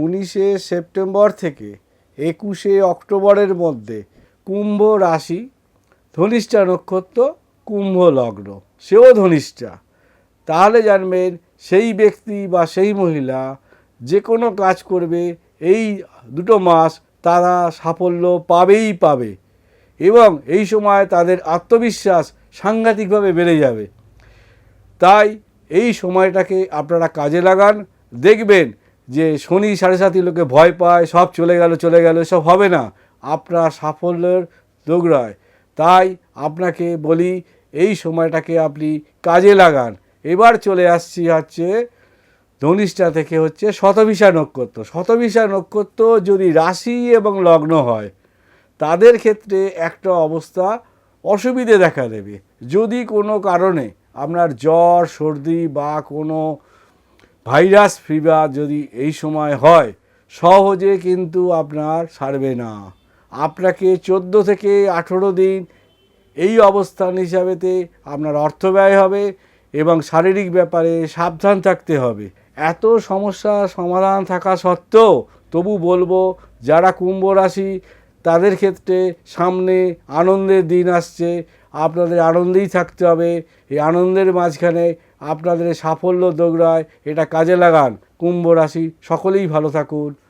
উনিশে সেপ্টেম্বর থেকে একুশে অক্টোবরের মধ্যে কুম্ভ রাশি, ধনিষ্ঠা নক্ষত্র, কুম্ভ লগ্ন। সেও ধনিষ্ঠা। তাহলে জানবেন সেই ব্যক্তি বা সেই মহিলা যে কোনো কাজ করবে, এই দুটো মাস তারা সাফল্য পাবেই পাবে এবং এই সময় তাদের আত্মবিশ্বাস সাংঘাতিকভাবে বেড়ে যাবে। তাই এই সময়টাকে আপনারা কাজে লাগান, দেখবেন যে শনি সাড়ে সাতি লোকে ভয় পায়, সব চলে গেল চলে গেল সব হবে না। আপনার সাফল্যের দোগড়ায় তাই আপনাকে বলি, এই সময়টাকে আপনি কাজে লাগান। এবার চলে আসছি হচ্ছে ধনিষ্ঠা থেকে হচ্ছে শতভিসা নক্ষত্র। শতভিসা নক্ষত্র যদি রাশি এবং লগ্ন হয়, তাদের ক্ষেত্রে একটা অবস্থা অসুবিধে দেখা দেবে। যদি কোনো কারণে আপনার জ্বর, সর্দি বা কোনো ভাইরাস ফিভার যদি এই সময় হয়, সহজে কিন্তু আপনার সারবে না। আপনাকে চোদ্দ থেকে আঠেরো দিন এই অবস্থান হিসাবেতে আপনার অর্থ ব্যয় হবে এবং শারীরিক ব্যাপারে সাবধান থাকতে হবে। এত সমস্যার সমাধান থাকা সত্ত্বেও তবু বলব, যারা কুম্ভ রাশি, তাদের ক্ষেত্রে সামনে আনন্দের দিন আসছে। আপনাদের আনন্দেই থাকতে হবে। এই আনন্দের মাঝখানে আপনাদের সাফল্য দৌড়ায় এটা কাজে লাগান। কুম্ভ রাশি সকলেই ভালো থাকুন।